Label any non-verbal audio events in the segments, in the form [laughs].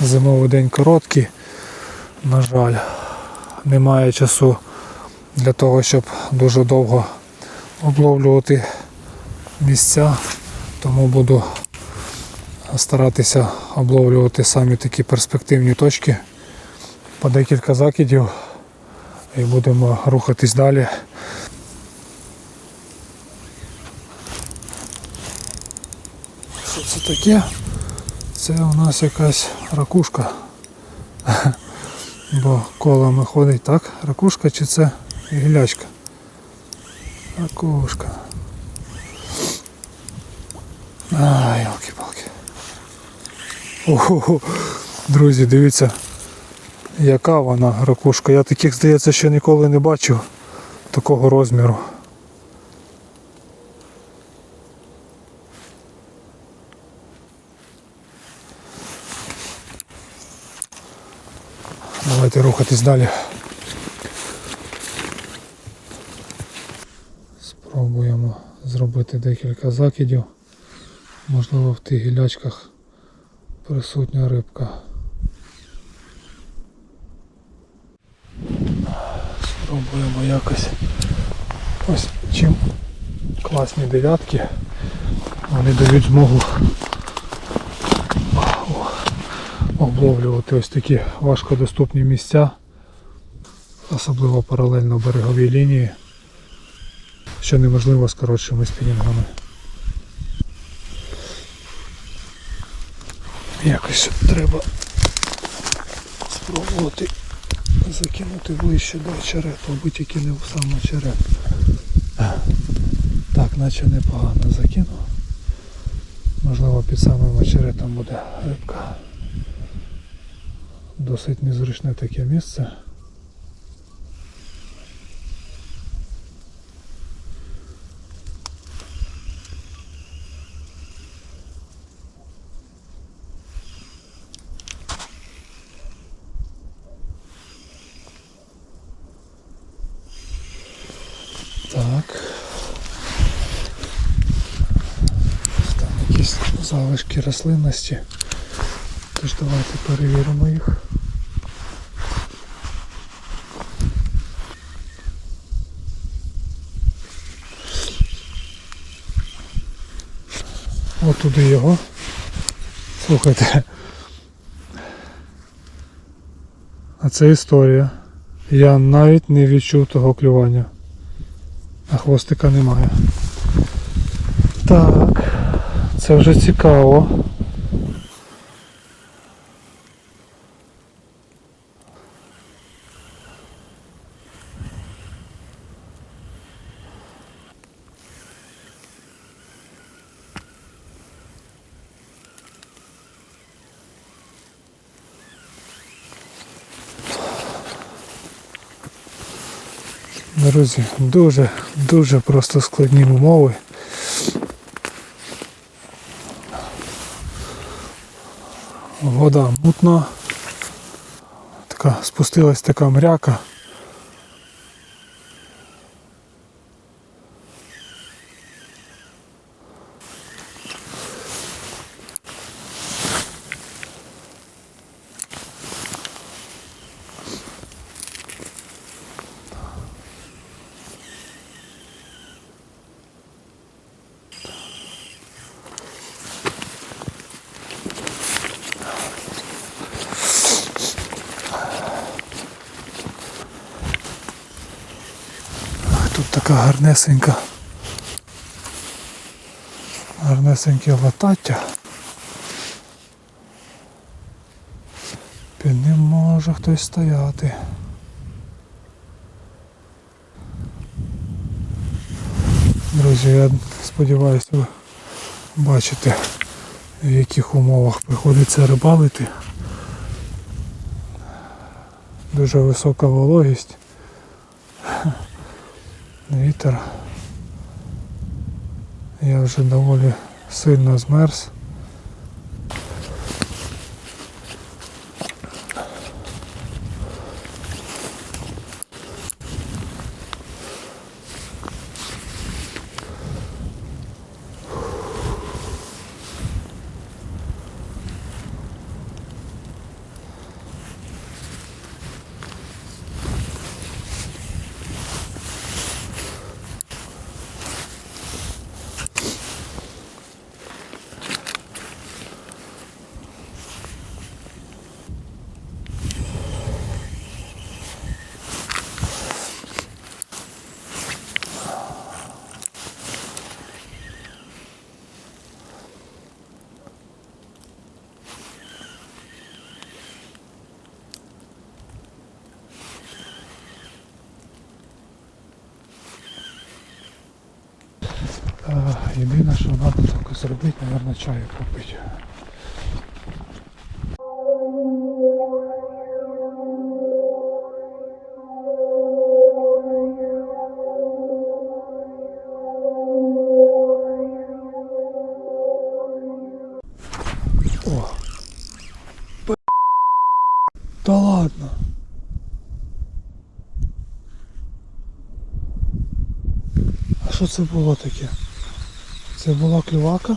Зимовий день короткий. На жаль, немає часу для того, щоб дуже довго обловлювати місця, тому буду старатися обловлювати самі такі перспективні точки по декілька закидів і будемо рухатись далі. Що це таке? Це у нас якась ракушка. Бо колами ходить так, ракушка чи це гілячка? Ракушка. А, ялки-палки. Ого, друзі, дивіться, яка вона ракушка. Я таких, здається, ще ніколи не бачив такого розміру. Давайте рухатись далі. Спробуємо зробити декілька закидів. Можливо в тих гілячках присутня рибка. Спробуємо якось. Ось чим класні дев'ятки. Вони дають змогу обловлювати ось такі важкодоступні місця, особливо паралельно береговій лінії, що неможливо з коротшими спінінгами. Якось треба спробувати закинути ближче до очерету, аби тільки не в сам очерет. Так, наче непогано закинув. Можливо під самим очеретом буде рибка. Досить незручне таке місце. Так. Там якісь залишки рослинності. Тож давайте перевіримо їх. Туди його. Слухайте. А це історія. Я навіть не відчув того клювання. А хвостика немає. Так, це вже цікаво. Друзі, дуже, дуже просто складні умови. Вода мутна. Така спустилась така мряка. Тут така гарнесенька. Гарнесеньке латаття. Під ним може хтось стояти. Друзі, я сподіваюся, ви бачите, в яких умовах приходиться рибалити. Дуже висока вологість. Вітер. Я вже доволі сильно змерз. Єдине, що треба тільки зробити, мабуть, чаю попити. Да ладно. А що це було таке? Це була клювака?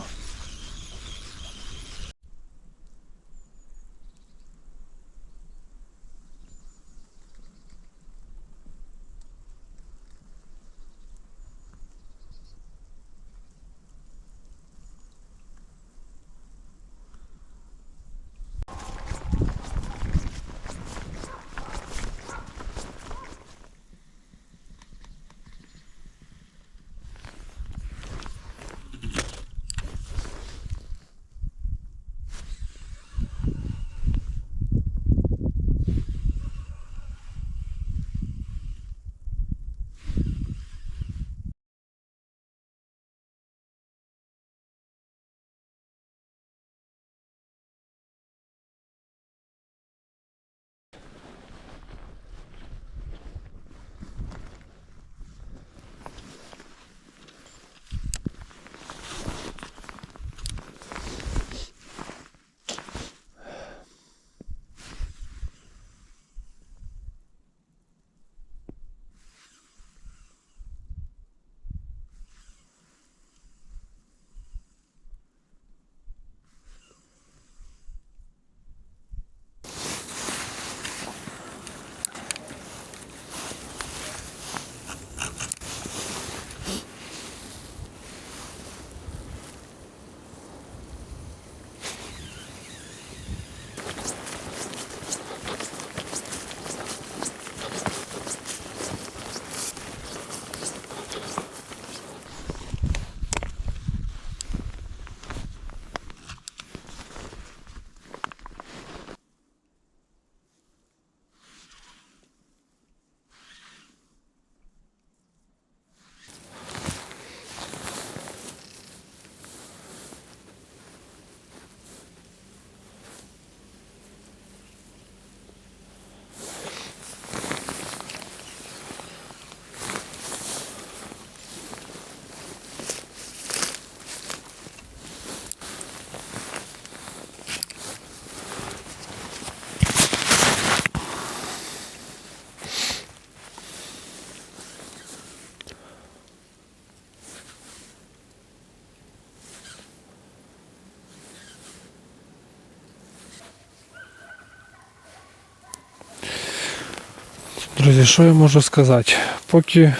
Друзі, що я можу сказати? Поки,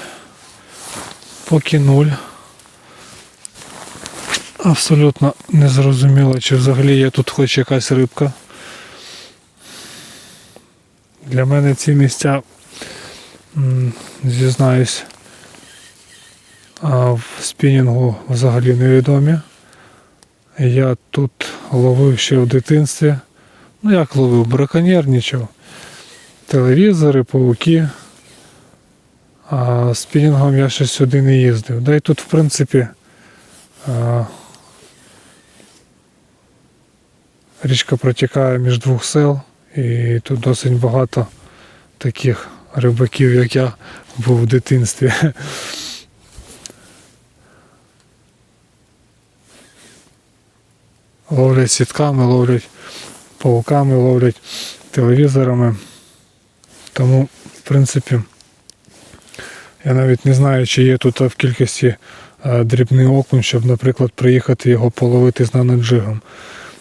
поки нуль. Абсолютно не зрозуміло, чи взагалі є тут хоч якась рибка. Для мене ці місця, зізнаюсь, в спінінгу взагалі невідомі. Я тут ловив ще в дитинстві. Ну як ловив, браконьєрничав телевізори, пауки. А спінінгом я ще сюди не їздив. Да і тут, в принципі, а, річка протікає між двох сел, і тут досить багато таких рибаків, як я був в дитинстві. Ловлять сітками, ловлять пауками, ловлять телевізорами. Тому, в принципі, я навіть не знаю, чи є тут в кількості е, дрібний окунь, щоб, наприклад, приїхати його половити з наноджигом.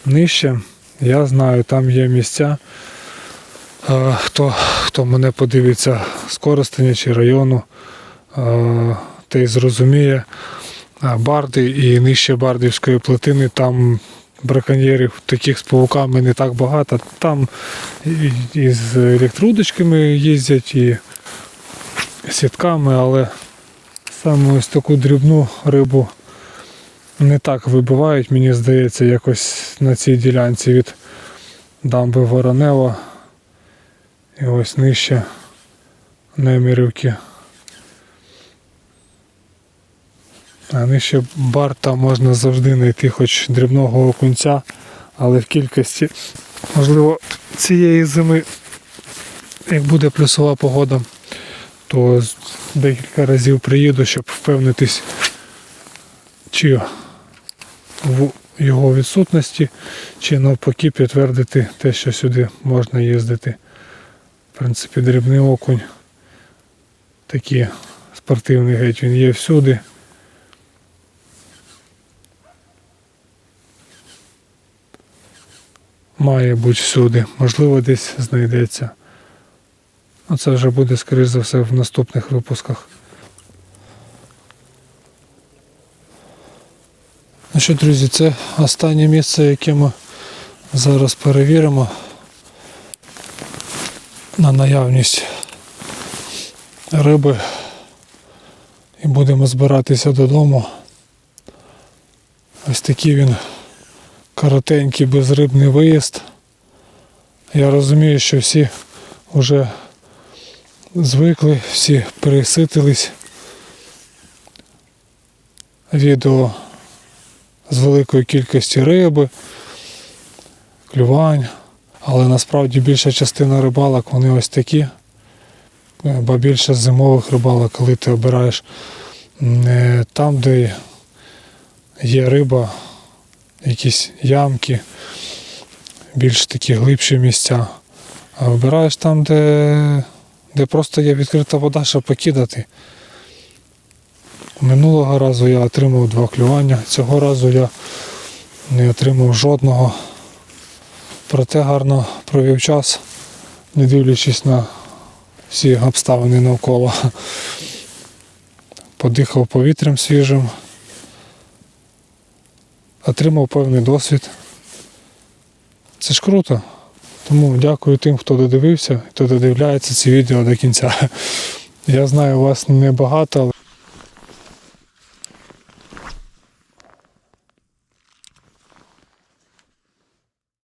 Нижче, я знаю, там є місця. Е, Хто, хто мене подивиться з Коростеня чи району, е, той зрозуміє барди і нижче Бардівської плотини, там браконьєрів таких з пауками не так багато. Там і, з електрудочками їздять, і сітками, але саме ось таку дрібну рибу не так вибивають, мені здається, якось на цій ділянці від дамби Воронева. І ось нижче Немірівки. А нижче барта можна завжди знайти хоч дрібного окунця, але в кількості, можливо, цієї зими, як буде плюсова погода, то декілька разів приїду, щоб впевнитись, чи в його відсутності, чи навпаки підтвердити те, що сюди можна їздити. В принципі, дрібний окунь, такий спортивний геть, він є всюди. Має бути всюди, можливо, десь знайдеться. Ну, це вже буде, скоріш за все, в наступних випусках. Ну що, друзі, це останнє місце, яке ми зараз перевіримо на наявність риби і будемо збиратися додому. Ось такий він коротенький безрибний виїзд. Я розумію, що всі вже звикли, всі переситились відео з великої кількості риби, клювань, але насправді більша частина рибалок вони ось такі. Е, Бо більше зимових рибалок, коли ти обираєш не там, де є риба, якісь ямки, більш такі глибші місця. А вибираєш там, де, де просто є відкрита вода, щоб покидати. Минулого разу я отримав два клювання, цього разу я не отримав жодного. Проте гарно провів час, не дивлячись на всі обставини навколо. Подихав повітрям свіжим, отримав певний досвід. Це ж круто. Тому дякую тим, хто додивився, хто додивляється ці відео до кінця. [laughs] Я знаю, вас небагато,